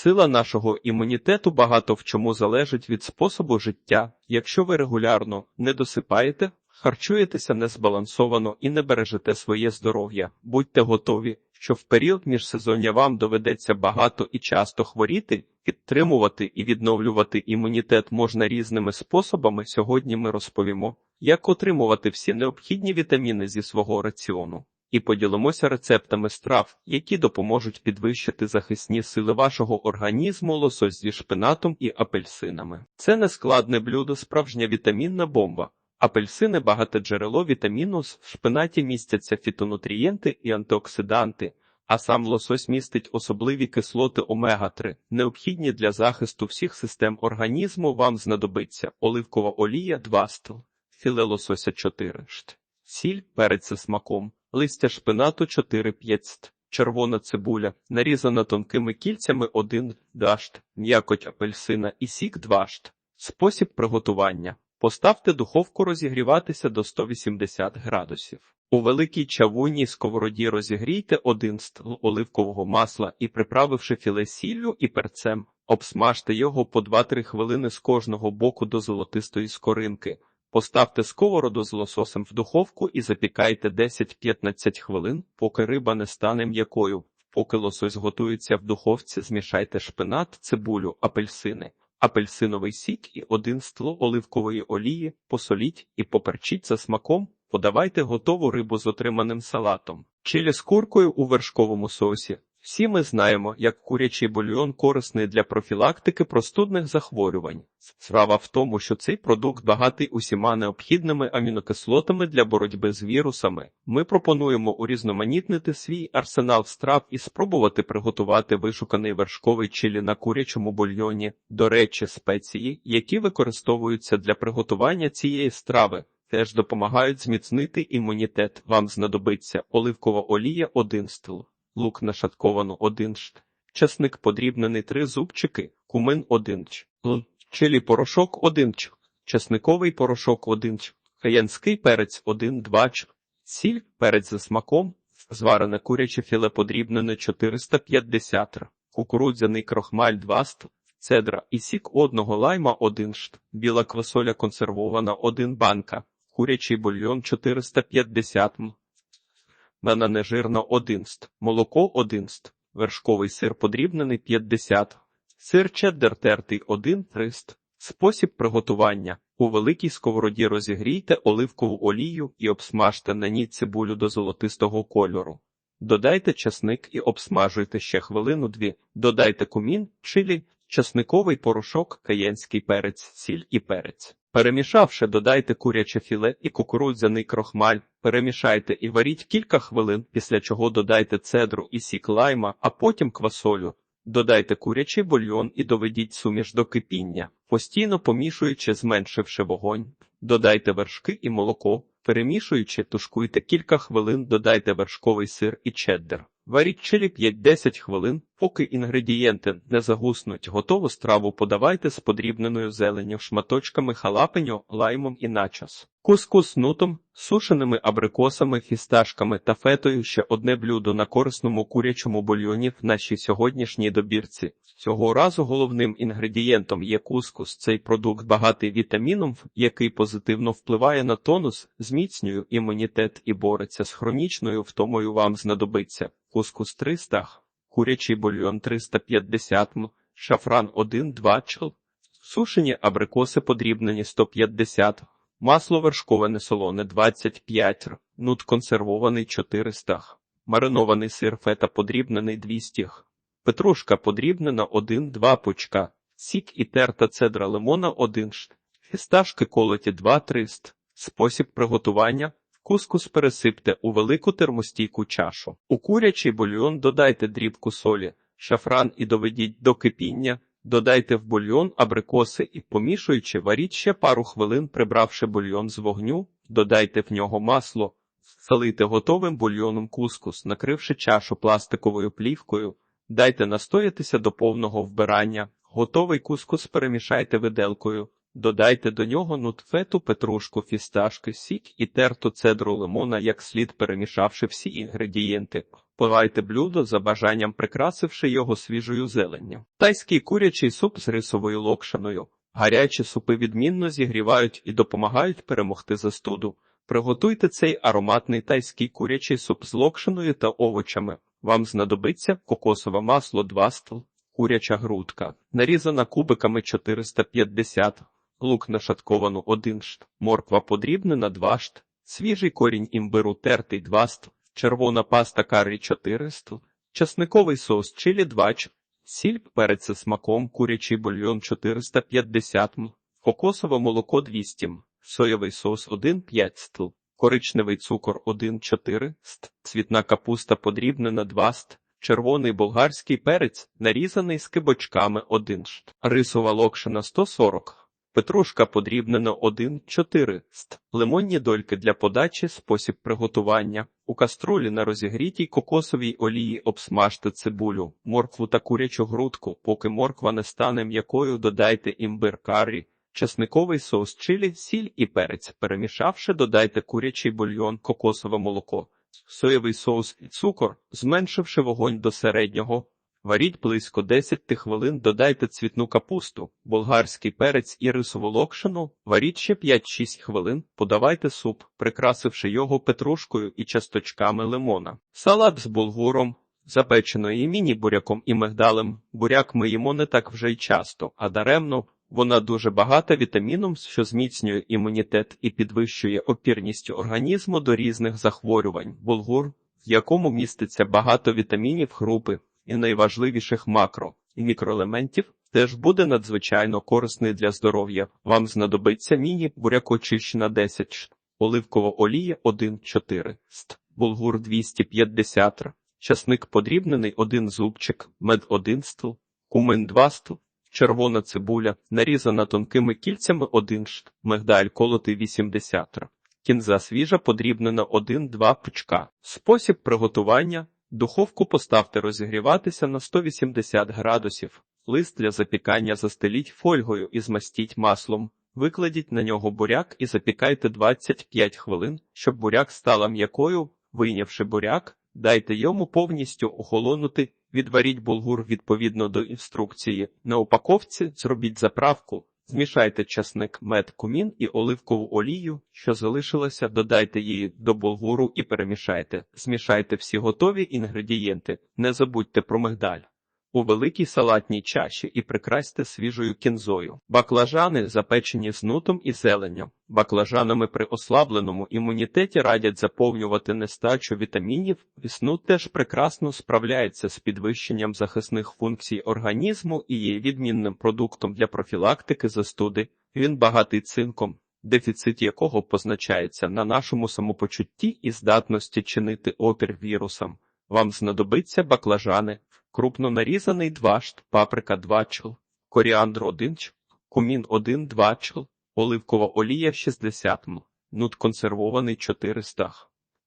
Сила нашого імунітету багато в чому залежить від способу життя. Якщо ви регулярно не досипаєте, харчуєтеся незбалансовано і не бережете своє здоров'я, будьте готові, що в період міжсезоння вам доведеться багато і часто хворіти, підтримувати і відновлювати імунітет можна різними способами. Сьогодні ми розповімо, як отримувати всі необхідні вітаміни зі свого раціону. І поділимося рецептами страв, які допоможуть підвищити захисні сили вашого організму, лосось зі шпинатом і апельсинами. Це нескладне блюдо, справжня вітамінна бомба. Апельсини багате джерело вітаміну, в шпинаті містяться фітонутрієнти і антиоксиданти, а сам лосось містить особливі кислоти омега-3, необхідні для захисту всіх систем організму. Вам знадобиться оливкова олія 2 стл, філе лосося 4 шт, сіль, перець за смаком, листя шпинату 4-5 ст. Червона цибуля, нарізана тонкими кільцями 1 дашт, м'якоть апельсина і сік 2 шт. Спосіб приготування. Поставте духовку розігріватися до 180 градусів. У великій чавунній сковороді розігрійте один стл оливкового масла і, приправивши філе сіллю і перцем, обсмажте його по 2-3 хвилини з кожного боку до золотистої скоринки. Поставте сковороду з лососем в духовку і запікайте 10-15 хвилин, поки риба не стане м'якою. Поки лосось готується в духовці, змішайте шпинат, цибулю, апельсини апельсиновий сік і один стло оливкової олії, посоліть і поперчіть за смаком, подавайте готову рибу з отриманим салатом. Чилі з куркою у вершковому соусі. Всі ми знаємо, як курячий бульйон корисний для профілактики простудних захворювань. Справа в тому, що цей продукт багатий усіма необхідними амінокислотами для боротьби з вірусами. Ми пропонуємо урізноманітнити свій арсенал страв і спробувати приготувати вишуканий вершковий чилі на курячому бульйоні. До речі, спеції, які використовуються для приготування цієї страви. Теж допомагають зміцнити імунітет. Вам знадобиться оливкова олія 1 стл лук нашатковано 1 шт, часник подрібнений 3 зубчики, кумин 1 ч, л, чилі порошок 1 ч, часниковий порошок 1 ч, каянський перець 1-2 ч, сіль, перець за смаком, зварене куряче філе подрібнене 450 р, кукурудзяний крохмаль 2 ст, цедра і сік одного лайма 1 шт, біла квасоля консервована 1 банка, курячий бульйон 450 м, Мена нежирна 1 ст, молоко 1 ст, вершковий сир подрібнений 50, сир чеддер тертий 1 300. Спосіб приготування. У великій сковороді розігрійте оливкову олію і обсмажте на ній цибулю до золотистого кольору. Додайте часник і обсмажуйте ще хвилину-дві, додайте кумін, чилі, часниковий порошок, каєнський перець, сіль і перець. Перемішавши, додайте куряче філе і кукурудзяний крохмаль, перемішайте і варіть кілька хвилин, після чого додайте цедру і сік лайма, а потім квасолю. Додайте курячий бульйон і доведіть суміш до кипіння, постійно помішуючи, зменшивши вогонь. Додайте вершки і молоко, перемішуючи, тушкуйте кілька хвилин, додайте вершковий сир і чеддер. Варіть чилі 5-10 хвилин, поки інгредієнти не загуснуть. Готову страву подавайте з подрібненою зеленню, шматочками халапеньо, лаймом і начос. Кускус нутом, сушеними абрикосами, фісташками та фетою ще одне блюдо на корисному курячому бульйоні в нашій сьогоднішній добірці. Цього разу головним інгредієнтом є кускус. Цей продукт багатий вітаміном, який позитивно впливає на тонус, зміцнює імунітет і бореться з хронічною втомою вам знадобиться. Кускус 300, курячий бульйон 350 м, шафран 1-2 чл, сушені абрикоси подрібнені 150 Масло вершкове солоне 25 р, нут консервований 400 х, маринований сир фета подрібнений 200 х, петрушка подрібнена 1-2 пучка, сік і терта цедра лимона 1 шт, фісташки колоті 2-300. Спосіб приготування Кускус пересипте у велику термостійку чашу. У курячий бульйон додайте дрібку солі, шафран і доведіть до кипіння. Додайте в бульйон абрикоси і, помішуючи, варіть ще пару хвилин, прибравши бульйон з вогню, додайте в нього масло, залийте готовим бульйоном кускус, накривши чашу пластиковою плівкою, дайте настоятися до повного вбирання. Готовий кускус перемішайте виделкою, додайте до нього нутфету, петрушку, фісташки, сік і терту цедру лимона, як слід перемішавши всі інгредієнти. Подавайте блюдо за бажанням, прикрасивши його свіжою зеленню. Тайський курячий суп з рисовою локшиною. Гарячі супи відмінно зігрівають і допомагають перемогти застуду. Приготуйте цей ароматний тайський курячий суп з локшиною та овочами. Вам знадобиться кокосове масло 2 стл, куряча грудка, нарізана кубиками 450, лук нашатковано 1 шт, морква подрібнена 2 шт, свіжий корінь імбиру тертий 2 стл, червона паста карі 4 стл, часниковий соус чилі 2 ч, сіль, перець смаком, курячий бульйон 450 м, кокосове молоко 200 м, соєвий соус 1,5 стл, коричневий цукор 1,4 ст, цвітна капуста подрібнена 2 ст, червоний болгарський перець, нарізаний з кибочками 1 шт, рисова локшина 140 Петрушка подрібнена 1-4 ст. Лимонні дольки для подачі, спосіб приготування. У каструлі на розігрітій кокосовій олії обсмажте цибулю, моркву та курячу грудку. Поки морква не стане м'якою, додайте імбир карі, чесниковий соус чилі, сіль і перець. Перемішавши, додайте курячий бульйон, кокосове молоко, соєвий соус і цукор, зменшивши вогонь до середнього. Варіть близько 10 хвилин, додайте цвітну капусту, болгарський перець і рисову локшину, варіть ще 5-6 хвилин, подавайте суп, прикрасивши його петрушкою і часточками лимона. Салат з булгуром, запеченою і міні-буряком і мигдалем. Буряк ми їмо не так вже й часто, а даремно. Вона дуже багата вітаміном, що зміцнює імунітет і підвищує опірність організму до різних захворювань. Булгур, в якому міститься багато вітамінів групи і найважливіших макро і мікроелементів, теж буде надзвичайно корисний для здоров'я. Вам знадобиться міні буряк очищена 10 шт, оливкова олія 1,4 ст, булгур 250 р, часник подрібнений 1 зубчик, мед 1 стл, кумин 2 стл, червона цибуля, нарізана тонкими кільцями 1 шт, мигдаль колотий 80. Кінза свіжа подрібнена 1-2 пучка. Спосіб приготування Духовку поставте розігріватися на 180 градусів. Лист для запікання застеліть фольгою і змастіть маслом. Викладіть на нього буряк і запікайте 25 хвилин, щоб буряк стала м'якою. Вийнявши буряк, дайте йому повністю охолонути. Відваріть булгур відповідно до інструкції. На упаковці зробіть заправку. Змішайте часник, мед, кумін і оливкову олію, що залишилося, додайте її до булгуру і перемішайте. Змішайте всі готові інгредієнти. Не забудьте про мигдаль. У великій салатній чаші і прикрасьте свіжою кінзою. Баклажани запечені з нутом і зеленням. Баклажанами при ослабленому імунітеті радять заповнювати нестачу вітамінів. Віснут теж прекрасно справляється з підвищенням захисних функцій організму і є відмінним продуктом для профілактики застуди. Він багатий цинком, дефіцит якого позначається на нашому самопочутті і здатності чинити опір вірусам. Вам знадобиться баклажани, крупно нарізаний 2 шт, паприка 2 чл, коріандр 1 чл, кумін 1-2 чл, оливкова олія 60 м, нут консервований 400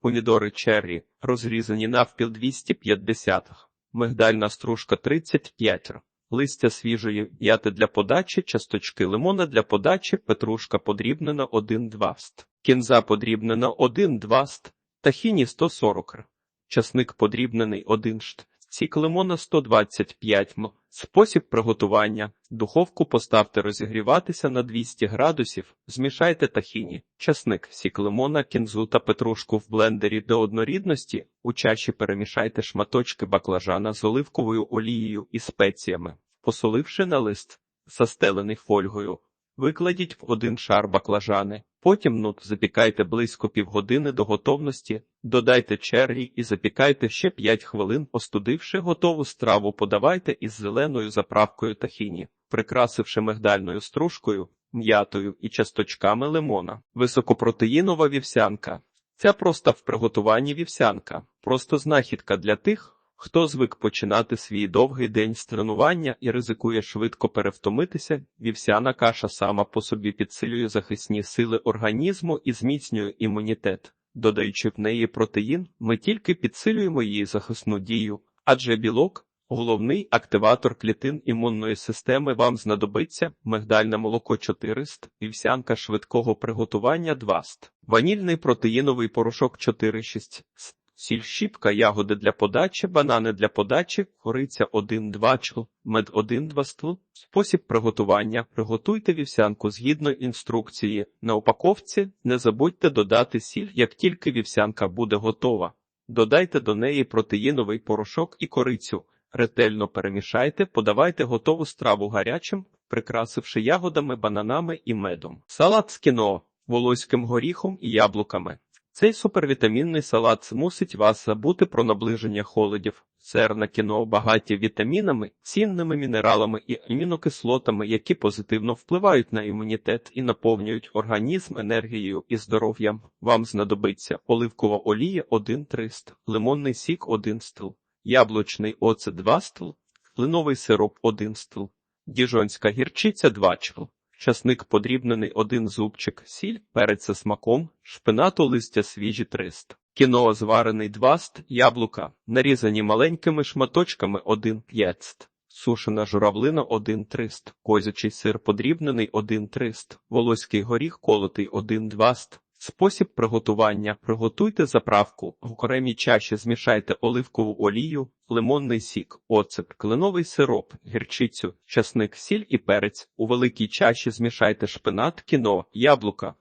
помідори черрі, розрізані навпіл 250 мигдальна стружка 35 р, листя свіжої яти для подачі, часточки лимона для подачі, петрушка подрібнена 1-2 ст, кінза подрібнена 1-2 ст, тахіні 140 р, часник подрібнений 1 шт, Сік лимона 125 м. Спосіб приготування. Духовку поставте розігріватися на 200 градусів, змішайте тахіні, часник, сік лимона, кінзу та петрушку в блендері до однорідності, у чаші перемішайте шматочки баклажана з оливковою олією і спеціями, посоливши на лист, застелений фольгою. Викладіть в один шар баклажани, потім нут запікайте близько півгодини до готовності, додайте черрі і запікайте ще 5 хвилин, остудивши готову страву, подавайте із зеленою заправкою тахіні, прикрасивши мигдальною стружкою, м'ятою і часточками лимона. Високопротеїнова вівсянка. Ця проста в приготуванні вівсянка, просто знахідка для тих, Хто звик починати свій довгий день з тренування і ризикує швидко перевтомитися, вівсяна каша сама по собі підсилює захисні сили організму і зміцнює імунітет. Додаючи в неї протеїн, ми тільки підсилюємо її захисну дію, адже білок головний активатор клітин імунної системи вам знадобиться мигдальне молоко 400, вівсянка швидкого приготування 2 ст, ванільний протеїновий порошок 4-6 сіль, щіпка, ягоди для подачі, банани для подачі, кориця 1-2 чл, мед 1-2 стл. Спосіб приготування. Приготуйте вівсянку згідно інструкції. На упаковці не забудьте додати сіль, як тільки вівсянка буде готова. Додайте до неї протеїновий порошок і корицю. Ретельно перемішайте, подавайте готову страву гарячим, прикрасивши ягодами, бананами і медом. Салат з кіно, волоським горіхом і яблуками. Цей супервітамінний салат змусить вас забути про наближення холодів. Зерна кіно багаті вітамінами, цінними мінералами і амінокислотами, які позитивно впливають на імунітет і наповнюють організм енергією і здоров'ям. Вам знадобиться оливкова олія 1 300, лимонний сік 1 стл, яблучний оцет 2 стл, кленовий сироп 1 стл, діжонська гірчиця 2 чл. Часник подрібнений один зубчик, сіль, перець смаком, шпинату листя свіжі трист. Кіно зварений дваст, яблука, нарізані маленькими шматочками 1 5 Сушена журавлина 1 300, козячий сир подрібнений 1 300, волоський горіх колотий 1 2 ст. Спосіб приготування. Приготуйте заправку. В окремій чаші змішайте оливкову олію, лимонний сік, оцет, кленовий сироп, гірчицю, часник, сіль і перець. У великій чаші змішайте шпинат, кіно, яблука,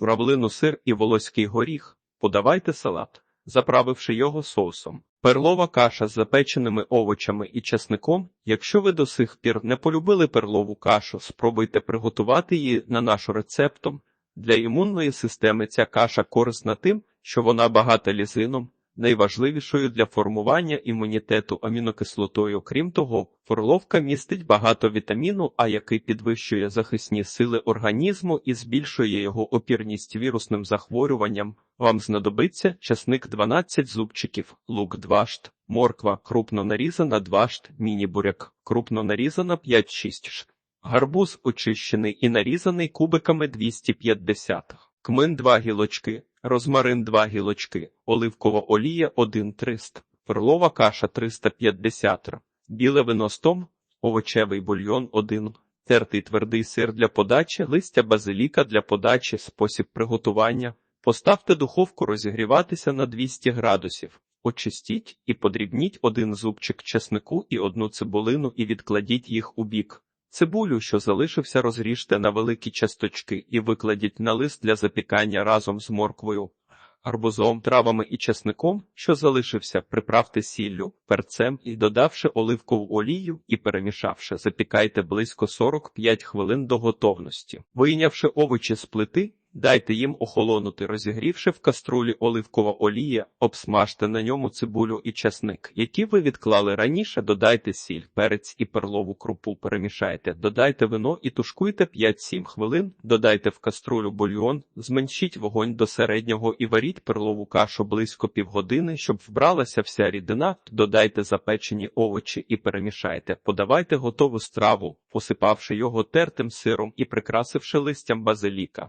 журавлину, сир і волоський горіх. Подавайте салат, заправивши його соусом. Перлова каша з запеченими овочами і часником. Якщо ви до сих пір не полюбили перлову кашу, спробуйте приготувати її на нашу рецептом. Для імунної системи ця каша корисна тим, що вона багата лізином, найважливішою для формування імунітету амінокислотою. Крім того, форловка містить багато вітаміну, А, який підвищує захисні сили організму і збільшує його опірність вірусним захворюванням. Вам знадобиться часник 12 зубчиків, лук 2 шт, морква крупно нарізана 2 шт, міні-буряк крупно нарізана 5-6 шт. Гарбуз очищений і нарізаний кубиками 250, кмин 2 гілочки, розмарин 2 гілочки, оливкова олія 1 300, перлова каша 350, біле вино 100, овочевий бульйон 1, тертий твердий сир для подачі, листя базиліка для подачі, спосіб приготування. Поставте духовку розігріватися на 200 градусів. Очистіть і подрібніть один зубчик чеснику і одну цибулину і відкладіть їх у бік. Цибулю, що залишився, розріжте на великі часточки і викладіть на лист для запікання разом з морквою, арбузом, травами і чесником, що залишився, приправте сіллю, перцем і додавши оливкову олію і перемішавши, запікайте близько 45 хвилин до готовності. Вийнявши овочі з плити, Дайте їм охолонути, розігрівши в каструлі оливкова олія, обсмажте на ньому цибулю і часник, які ви відклали раніше, додайте сіль, перець і перлову крупу, перемішайте, додайте вино і тушкуйте 5-7 хвилин, додайте в каструлю бульйон, зменшіть вогонь до середнього і варіть перлову кашу близько півгодини, щоб вбралася вся рідина, додайте запечені овочі і перемішайте, подавайте готову страву, посипавши його тертим сиром і прикрасивши листям базиліка.